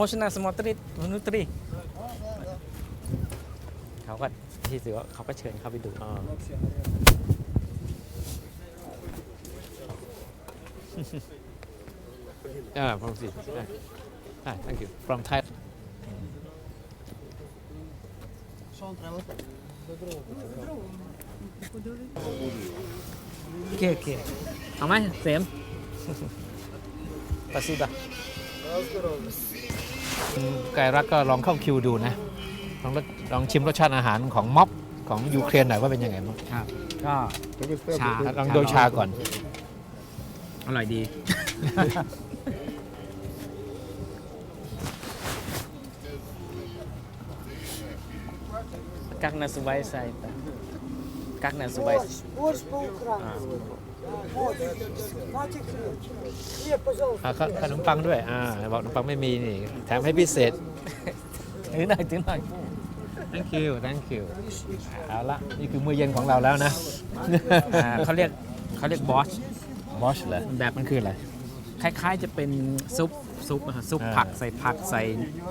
Можно смотреть внутри เขาก็ที่ถือว่าเขาก็เชิญเข้าไปดู อ่า อ่า from see ah thank you from Thai โอเค โอเค เอา ไหมเสม ปาซิบะ ไก่รักก็ลองเข้าคิวดูนะ ลองรสลองชิมรสชาติอาหารของม็อบของยูเครนหน่อยว่าเป็นยังไงบ้าง ครับ ก็ชา ลองโดยชาก่อน อร่อยดี Как называется это? Как называется? Борщ по-украински. อ่ขนมปังด้วยอ่าบอกขนมปังไม่มีนี่แถมให้พิเศษ ถือหน่อยถือหน่อย thank you thank you เอาละนี่คือมือเย็นของเราแล้วนะเขาเรียกเขาเรียกบอช บอชเหรอแบบมันคืออะไร คล้ายๆจะเป็นซุปซุปอะฮะซุปผักใส่ผักใส่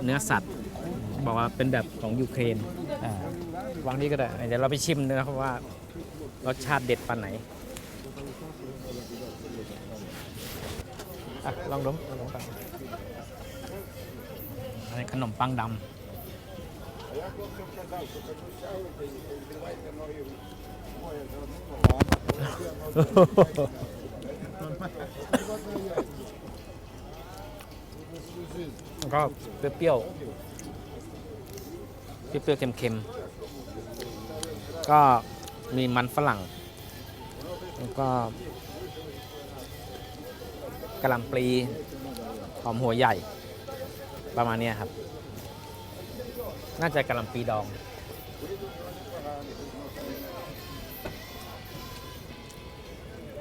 เนื้อสัตว์ บอกว่าเป็นแบบของยูเครนอ่าวางนี้ก็ได้ เดี๋ยวเราไปชิมนะครับว่ารสชาติเด็ดปานไหน อะลองดมลองดมปังอันนี้ขนมปังดำก็เปรี้ยวๆ เปรี้ยวๆเค็มๆ ก็มีมันฝรั่ง แล้วก็ กะหล่ำปลีหอมหัวใหญ่ ประมาณนี้ครับ น่าจะกะหล่ำปลีดอง